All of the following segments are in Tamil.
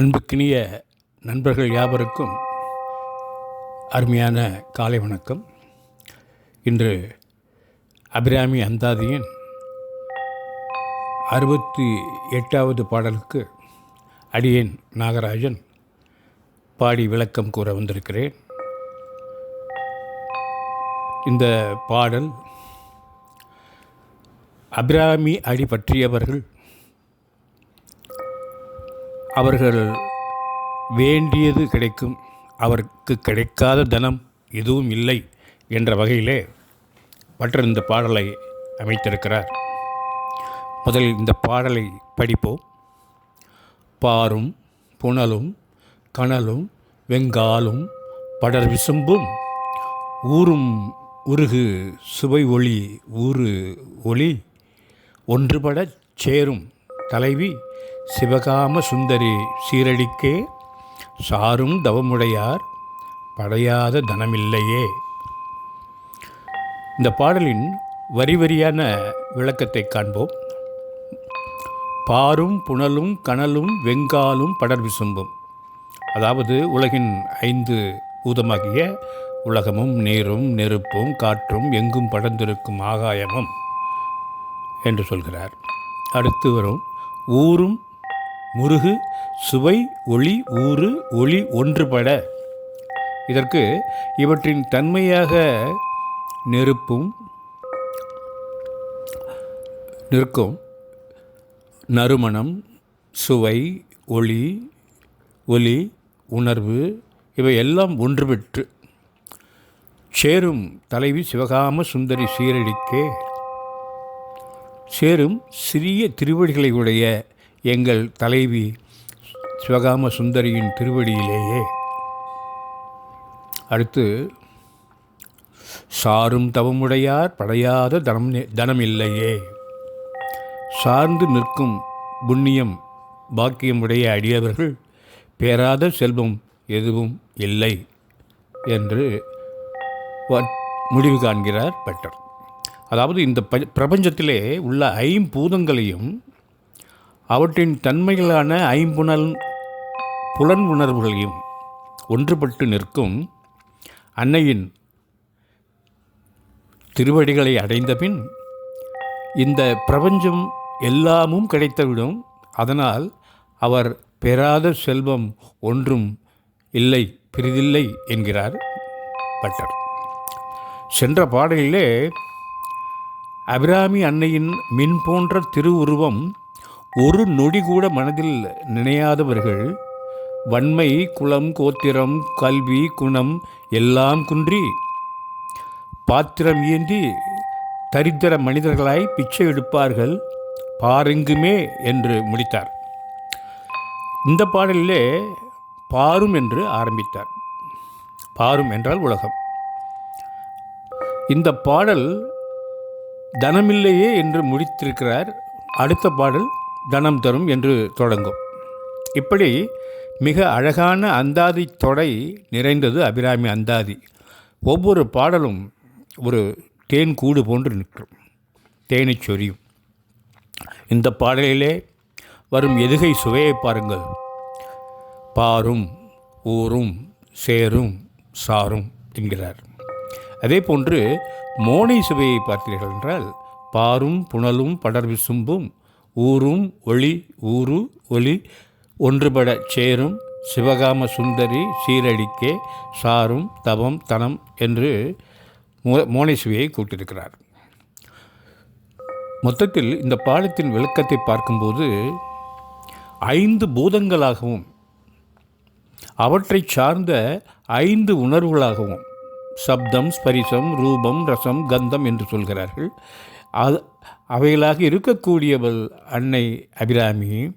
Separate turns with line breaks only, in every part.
அன்புக்கினிய நண்பர்கள் யாவருக்கும் அருமையான காலை வணக்கம். இன்று அபிராமி அந்தாதியின் அறுபத்தி எட்டாவது பாடலுக்கு அடியேன் நாகராஜன் பாடி விளக்கம் கூற வந்திருக்கிறேன். இந்த பாடல் அபிராமி அடி பற்றியவர்கள் அவர்கள் வேண்டியது கிடைக்கும். அவருக்கு கிடைக்காத தனம் எதுவும் இல்லை என்ற வகையிலே மற்ற இந்த பாடலை அமைத்திருக்கிறார். முதலில் இந்த பாடலை படிப்போம். பாரும் புனலும் கனலும் வெங்காலும் படர் விசும்பும் ஊரும் உருகு சுவை ஒளி ஊறு ஒளி ஒன்றுபடச் சேரும் தலைவி சிவகாம சுந்தரி சீரடிக்கே சாரும் தவமுடையார் படையாத தனமில்லையே. இந்த பாடலின் வரி வரியான விளக்கத்தை காண்போம். பாரும் புனலும் கனலும் வெங்காலும் படர் விசும்பும். அதாவது உலகின் ஐந்து பூதமாகிய உலகமும் நீரும் நெருப்பும் காற்றும் எங்கும் படர்ந்திருக்கும் ஆகாயமும் என்று சொல்கிறார். அடுத்து வரும் ஊரும் முருகு சுவை ஒளி ஊறு ஒளி ஒன்றுபட. இதற்கு இவற்றின் தன்மையாக நெருப்பும் நிற்கும். நறுமணம் சுவை ஒளி ஒலி உணர்வு இவை எல்லாம் ஒன்றுபெற்று. சேரும் தலைவி சிவகாம சுந்தரி சீரடிக்கே சேரும் சிறிய திருவடிகளை உடைய எங்கள் தலைவி சிவகாம சுந்தரியின் திருவடியிலேயே. அடுத்து சாரும் தவமுடையார் படையாத தனம் தனமில்லையே. சார்ந்து நிற்கும் புண்ணியம் பாக்கியமுடைய அடியவர்கள் பேராத செல்வம் எதுவும் இல்லை என்று முடிவு காண்கிறார் பட்டர். அதாவது இந்த பிரபஞ்சத்திலே உள்ள ஐம்பூதங்களையும் அவற்றின் தன்மைகளான ஐம்புணல் புலன் உணர்வுகளையும் ஒன்றுபட்டு நிற்கும் அன்னையின் திருவடிகளை அடைந்தபின் இந்த பிரபஞ்சம் எல்லாமும் கிடைத்துவிடும். அதனால் அவர் பெறாத செல்வம் ஒன்றும் இல்லை பிரிதில்லை என்கிறார் பட்டர். சென்ற பாடலிலே அபிராமி அன்னையின் மின் போன்ற திருவுருவம் ஒரு நொடி கூட மனதில் நினையாதவர்கள் வன்மை குலம் கோத்திரம் கல்வி குணம் எல்லாம் குன்றி பாத்திரம் ஏந்தி தரித்திர மனிதர்களாய் பிச்சை எடுப்பார்கள் பாருங்குமே என்று முடித்தார். இந்த பாடலிலே பாரும் என்று ஆரம்பித்தார். பாரும் என்றால் உலகம். இந்த பாடல் தனமில்லையே என்று முடித்திருக்கிறார். அடுத்த பாடல் தனம் தரும் என்று தொடங்கும். இப்படி மிக அழகான அந்தாதி தொடை நிறைந்தது அபிராமி அந்தாதி. ஒவ்வொரு பாடலும் ஒரு தேன் கூடு போன்று நிற்கும். தேனை சொரியும். இந்த பாடலிலே வரும் எதுகை சுவையை பாருங்கள். பாரும் ஊரும் சேரும் சாரும் என்கிறார். அதே போன்று மோனை சுவையை பார்த்தீர்கள் என்றால் பாரும் புனலும் படர் விசும்பும் ஊரும் ஒளி ஊரு ஒளி ஒன்றுபட சேரும் சிவகாம சுந்தரி சீரடிக்கே சாரும் தவம் தனம் என்று மோ சுவையை கூட்டியிருக்கிறார். மொத்தத்தில் இந்த பாடத்தின் விளக்கத்தை பார்க்கும்போது ஐந்து பூதங்களாகவும் அவற்றை சார்ந்த ஐந்து உணர்வுகளாகவும் சப்தம் ஸ்பரிசம் ரூபம் ரசம் கந்தம் என்று சொல்கிறார்கள். அது அவைகளாக இருக்கக்கூடியவள் அன்னை அபிராமி.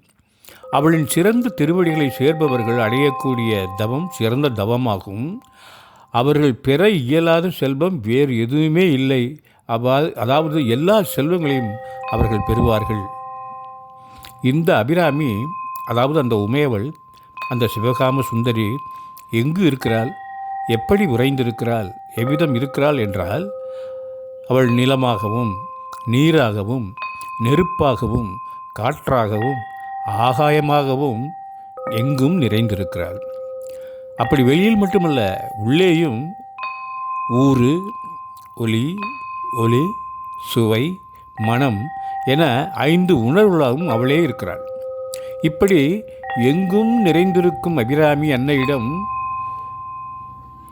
அவளின் சிறந்த திருவடிகளை சேர்பவர்கள் அடையக்கூடிய தவம் சிறந்த தவமாகும். அவர்கள் பெற இயலாத செல்வம் வேறு எதுவுமே இல்லை. அவா அதாவது எல்லா செல்வங்களையும் அவர்கள் பெறுவார்கள். இந்த அபிராமி அதாவது அந்த உமையவள் அந்த சிவகாம சுந்தரி எங்கு இருக்கிறாள்? எப்படி உறைந்திருக்கிறாள்? எவ்விதம் இருக்கிறாள்? என்றால் அவள் நிலமாகவும் நீராகவும் நெருப்பாகவும் காற்றாகவும் ஆகாயமாகவும் எங்கும் நிறைந்திருக்கிறாள். அப்படி வெளியில் மட்டுமல்ல உள்ளேயும் ஊறு ஒளி ஒளி சுவை மனம் என ஐந்து உணர்வுகளாகவும் அவளே இருக்கிறாள். இப்படி எங்கும் நிறைந்திருக்கும் அபிராமி அன்னையிடம்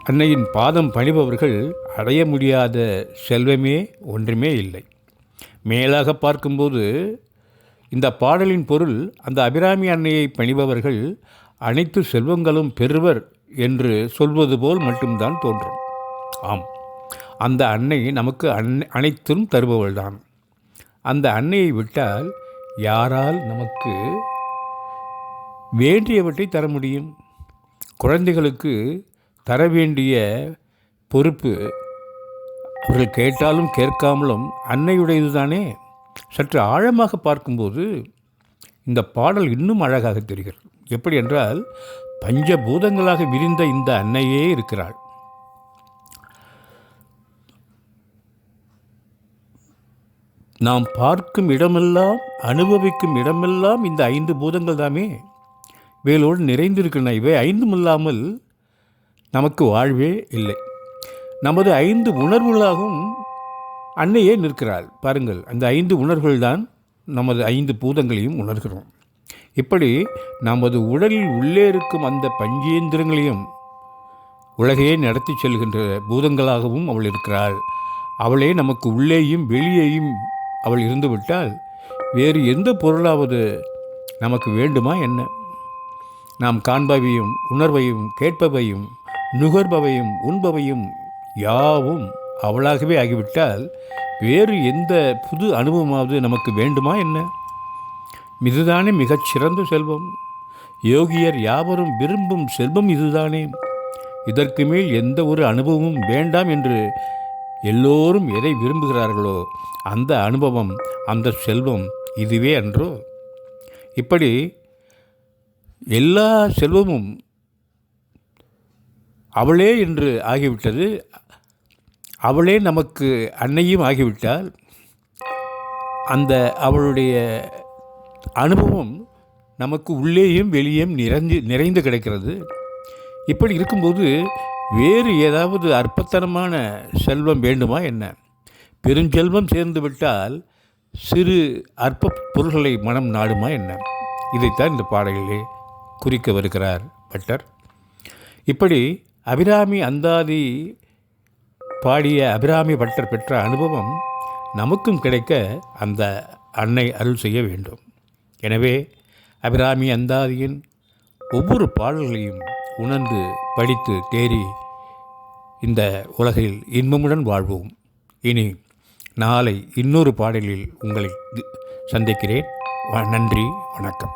அன்னையின் பாதம் பணிபவர்கள் அடைய முடியாத செல்வமே ஒன்றுமே இல்லை. மேலாக பார்க்கும்போது இந்த பாடலின் பொருள் அந்த அபிராமி அன்னையை பணிபவர்கள் அனைத்து செல்வங்களும் பெறுவர் என்று சொல்வது போல் மட்டும்தான் தோன்றும். ஆம் அந்த அன்னை நமக்கு அன் அனைத்தும் தருபவள்தான். அந்த அன்னையை விட்டால் யாரால் நமக்கு வேண்டியவற்றை தர முடியும்? குழந்தைகளுக்கு தர வேண்டிய பொறுப்பு அவர்கள் கேட்டாலும் கேட்காமலும் அன்னையுடையது தானே சற்று ஆழமாக பார்க்கும்போது இந்த பாடல் இன்னும் அழகாக தெரிகிறது. எப்படி என்றால் பஞ்சபூதங்களாக விரிந்த இந்த அன்னையே இருக்கிறாள். நாம் பார்க்கும் இடமெல்லாம் அனுபவிக்கும் இடமெல்லாம் இந்த ஐந்து பூதங்கள் தாமே. வேலோடு நிறைந்திருக்கின்றன. இவை ஐந்தும் இல்லாமல் நமக்கு வாழ்வே இல்லை. நமது ஐந்து உணர்வுகளாகவும் அன்னையே நிற்கிறாள். பாருங்கள் அந்த ஐந்து உணர்வுகள் தான் நமது ஐந்து பூதங்களையும் உணர்கிறோம். இப்படி நமது உடலில் உள்ளே இருக்கும் அந்த பஞ்சேந்திரங்களையும் உலகையே நடத்தி செல்கின்ற பூதங்களாகவும் அவள் இருக்கிறாள். அவளே நமக்கு உள்ளேயும் வெளியேயும் அவள் இருந்துவிட்டால் வேறு எந்த பொருளாவது நமக்கு வேண்டுமா என்ன? நாம் காண்பவையும் உணர்வையும் கேட்பவையும் நுகர்பவையும் உண்பவையும் யாவும் அவளாகவே ஆகிவிட்டால் வேறு எந்த புது அனுபவமாவது நமக்கு வேண்டுமா என்ன? இதுதானே மிகச்சிறந்த செல்வம். யோகியர் யாவரும் விரும்பும் செல்வம் இதுதானே. இதற்கு மேல் எந்த ஒரு அனுபவமும் வேண்டாம் என்று எல்லோரும் எதை விரும்புகிறார்களோ அந்த அனுபவம் அந்த செல்வம் இதுவே அன்றோ. இப்படி எல்லா செல்வமும் அவளே என்று ஆகிவிட்டது. அவளே நமக்கு அன்னையும் ஆகிவிட்டால் அந்த அவளுடைய அனுபவம் நமக்கு உள்ளேயும் வெளியேயும் நிறைந்து நிறைந்து கிடைக்கிறது. இப்படி இருக்கும்போது வேறு ஏதாவது அற்பத்தனமான செல்வம் வேண்டுமா என்ன? பெருஞ்செல்வம் சேர்ந்து விட்டால் சிறு அற்ப பொருள்களை மனம் நாடுமா என்ன? இதைத்தான் இந்த பாடலிலே குறிக்க வருகிறார் பட்டர். இப்படி அபிராமி அந்தாதி பாடிய அபிராமி பட்டர் பெற்ற அனுபவம் நமக்கும் கிடைக்க அந்த அன்னை அருள் செய்ய வேண்டும். எனவே அபிராமி அந்தாதியின் ஒவ்வொரு பாடல்களையும் உணர்ந்து படித்து தேறி இந்த உலகில் இன்பமுடன் வாழ்வோம். இனி நாளை இன்னொரு பாடலில் உங்களை சந்திக்கிறேன். நன்றி வணக்கம்.